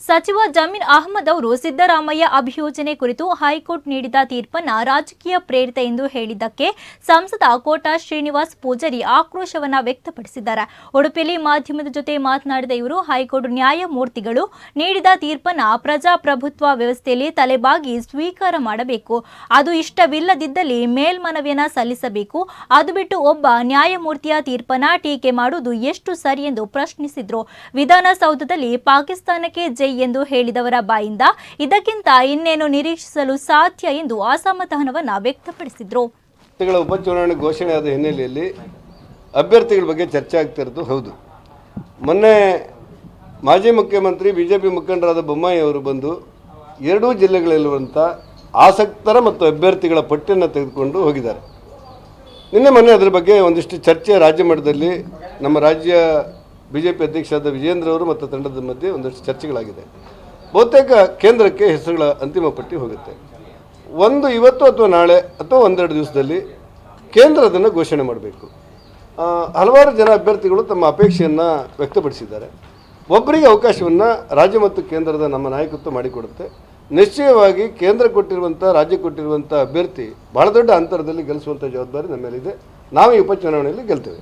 ಸಚಿವ ಜಮೀರ್ ಅಹಮದ್ ಅವರು ಸಿದ್ದರಾಮಯ್ಯ ಅಭಿಯೋಜನೆ ಕುರಿತು ಹೈಕೋರ್ಟ್ ನೀಡಿದ ತೀರ್ಪನ್ನ ರಾಜಕೀಯ ಪ್ರೇರಿತ ಎಂದು ಹೇಳಿದ್ದಕ್ಕೆ ಸಂಸದ ಕೋಟಾ ಶ್ರೀನಿವಾಸ್ ಪೂಜಾರಿ ಆಕ್ರೋಶವನ್ನ ವ್ಯಕ್ತಪಡಿಸಿದ್ದಾರೆ. ಉಡುಪಿಯಲ್ಲಿ ಮಾಧ್ಯಮದ ಜೊತೆ ಮಾತನಾಡಿದ ಇವರು, ಹೈಕೋರ್ಟ್ ನ್ಯಾಯಮೂರ್ತಿಗಳು ನೀಡಿದ ತೀರ್ಪನ್ನ ಪ್ರಜಾಪ್ರಭುತ್ವ ವ್ಯವಸ್ಥೆಯಲ್ಲಿ ತಲೆಬಾಗಿ ಸ್ವೀಕಾರ ಮಾಡಬೇಕು. ಅದು ಇಷ್ಟವಿಲ್ಲದಿದ್ದಲ್ಲಿ ಮೇಲ್ಮನವಿಯನ್ನ ಸಲ್ಲಿಸಬೇಕು. ಅದು ಬಿಟ್ಟು ಒಬ್ಬ ನ್ಯಾಯಮೂರ್ತಿಯ ತೀರ್ಪನ್ನ ಟೀಕೆ ಮಾಡುವುದು ಎಷ್ಟು ಸರಿ ಎಂದು ಪ್ರಶ್ನಿಸಿದ್ರು. ವಿಧಾನಸೌಧದಲ್ಲಿ ಪಾಕಿಸ್ತಾನಕ್ಕೆ ಜೈ ಎಂದು ಹೇಳಿದವರ ಬಾಯಿಂದ ಇದಕ್ಕಿಂತ ಇನ್ನೇನು ನಿರೀಕ್ಷಿಸಲು ಸಾಧ್ಯ ಎಂದು ಅಸಮಾಧಾನವನ್ನು ವ್ಯಕ್ತಪಡಿಸಿದರು. ಉಪಚುನಾವಣೆ ಘೋಷಣೆ ಆದ ಹಿನ್ನೆಲೆಯಲ್ಲಿ ಅಭ್ಯರ್ಥಿಗಳ ಬಗ್ಗೆ ಚರ್ಚೆ ಆಗ್ತಿರೋದು ಹೌದು. ಮೊನ್ನೆ ಮಾಜಿ ಮುಖ್ಯಮಂತ್ರಿ ಬಿ ಜೆ ಪಿ ಮುಖಂಡರಾದ ಬೊಮ್ಮಾಯಿ ಅವರು ಬಂದು ಎರಡೂ ಜಿಲ್ಲೆಗಳಲ್ಲಿರುವಂಥ ಆಸಕ್ತರ ಮತ್ತು ಅಭ್ಯರ್ಥಿಗಳ ಪಟ್ಟಿಯನ್ನು ತೆಗೆದುಕೊಂಡು ಹೋಗಿದ್ದಾರೆ. ನಿನ್ನೆ ಮೊನ್ನೆ ಅದರ ಬಗ್ಗೆ ಒಂದಿಷ್ಟು ಚರ್ಚೆ ರಾಜ್ಯ ಮಟ್ಟದಲ್ಲಿ ನಮ್ಮ ರಾಜ್ಯ ಬಿ ಜೆ ಪಿ ಅಧ್ಯಕ್ಷರಾದ ವಿಜೇಂದ್ರ ಅವರು ಮತ್ತು ತಂಡದ ಮಧ್ಯೆ ಒಂದಷ್ಟು ಚರ್ಚೆಗಳಾಗಿದೆ. ಬಹುತೇಕ ಕೇಂದ್ರಕ್ಕೆ ಹೆಸರುಗಳ ಅಂತಿಮ ಪಟ್ಟಿ ಹೋಗುತ್ತೆ. ಒಂದು ಇವತ್ತು ಅಥವಾ ನಾಳೆ ಅಥವಾ ಒಂದೆರಡು ದಿವಸದಲ್ಲಿ ಕೇಂದ್ರ ಅದನ್ನು ಘೋಷಣೆ ಮಾಡಬೇಕು. ಹಲವಾರು ಜನ ಅಭ್ಯರ್ಥಿಗಳು ತಮ್ಮ ಅಪೇಕ್ಷೆಯನ್ನು ವ್ಯಕ್ತಪಡಿಸಿದ್ದಾರೆ. ಒಬ್ಬರಿಗೆ ಅವಕಾಶವನ್ನು ರಾಜ್ಯ ಮತ್ತು ಕೇಂದ್ರದ ನಮ್ಮ ನಾಯಕತ್ವ ಮಾಡಿಕೊಡುತ್ತೆ. ನಿಶ್ಚಯವಾಗಿ ಕೇಂದ್ರ ಕೊಟ್ಟಿರುವಂಥ ರಾಜ್ಯ ಕೊಟ್ಟಿರುವಂಥ ಅಭ್ಯರ್ಥಿ ಭಾಳ ದೊಡ್ಡ ಅಂತರದಲ್ಲಿ ಗೆಲ್ಲಿಸುವಂಥ ಜವಾಬ್ದಾರಿ ನಮ್ಮ ಮೇಲಿದೆ ನಾವು ಈ ಉಪಚುನಾವಣೆಯಲ್ಲಿ ಗೆಲ್ತೇವೆ.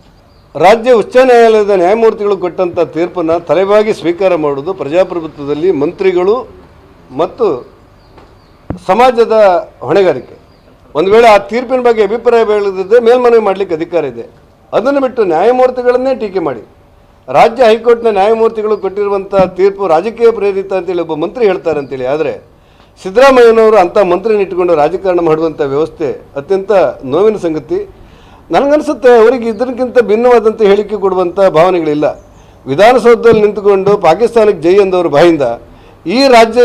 ರಾಜ್ಯ ಉಚ್ಚ ನ್ಯಾಯಾಲಯದ ನ್ಯಾಯಮೂರ್ತಿಗಳು ಕೊಟ್ಟಂಥ ತೀರ್ಪನ್ನು ತಲೆಬಾಗಿ ಸ್ವೀಕಾರ ಮಾಡುವುದು ಪ್ರಜಾಪ್ರಭುತ್ವದಲ್ಲಿ ಮಂತ್ರಿಗಳು ಮತ್ತು ಸಮಾಜದ ಹೊಣೆಗಾರಿಕೆ. ಒಂದು ವೇಳೆ ಆ ತೀರ್ಪಿನ ಬಗ್ಗೆ ಅಭಿಪ್ರಾಯ ಬೆಳೆದಿದ್ದರೆ ಮೇಲ್ಮನವಿ ಮಾಡಲಿಕ್ಕೆ ಅಧಿಕಾರ ಇದೆ. ಅದನ್ನು ಬಿಟ್ಟು ನ್ಯಾಯಮೂರ್ತಿಗಳನ್ನೇ ಟೀಕೆ ಮಾಡಿ. ರಾಜ್ಯ ಹೈಕೋರ್ಟ್ನ ನ್ಯಾಯಮೂರ್ತಿಗಳು ಕೊಟ್ಟಿರುವಂಥ ತೀರ್ಪು ರಾಜಕೀಯ ಪ್ರೇರಿತ ಅಂತೇಳಿ ಒಬ್ಬ ಮಂತ್ರಿ ಹೇಳ್ತಾರೆ ಅಂತೇಳಿ. ಆದರೆ ಸಿದ್ದರಾಮಯ್ಯನವರು ಅಂಥ ಮಂತ್ರಿನ ಇಟ್ಟುಕೊಂಡು ರಾಜಕಾರಣ ಮಾಡುವಂಥ ವ್ಯವಸ್ಥೆ ಅತ್ಯಂತ ನೋವಿನ ಸಂಗತಿ. ನನಗನ್ಸುತ್ತೆ, ಅವರಿಗೆ ಇದಕ್ಕಿಂತ ಭಿನ್ನವಾದಂಥ ಹೇಳಿಕೆ ಕೊಡುವಂಥ ಭಾವನೆಗಳಿಲ್ಲ. ವಿಧಾನಸೌಧದಲ್ಲಿ ನಿಂತುಕೊಂಡು ಪಾಕಿಸ್ತಾನಕ್ಕೆ ಜೈ ಎಂದವರು ಬಾಯಿಂದ ಈ ರಾಜ್ಯ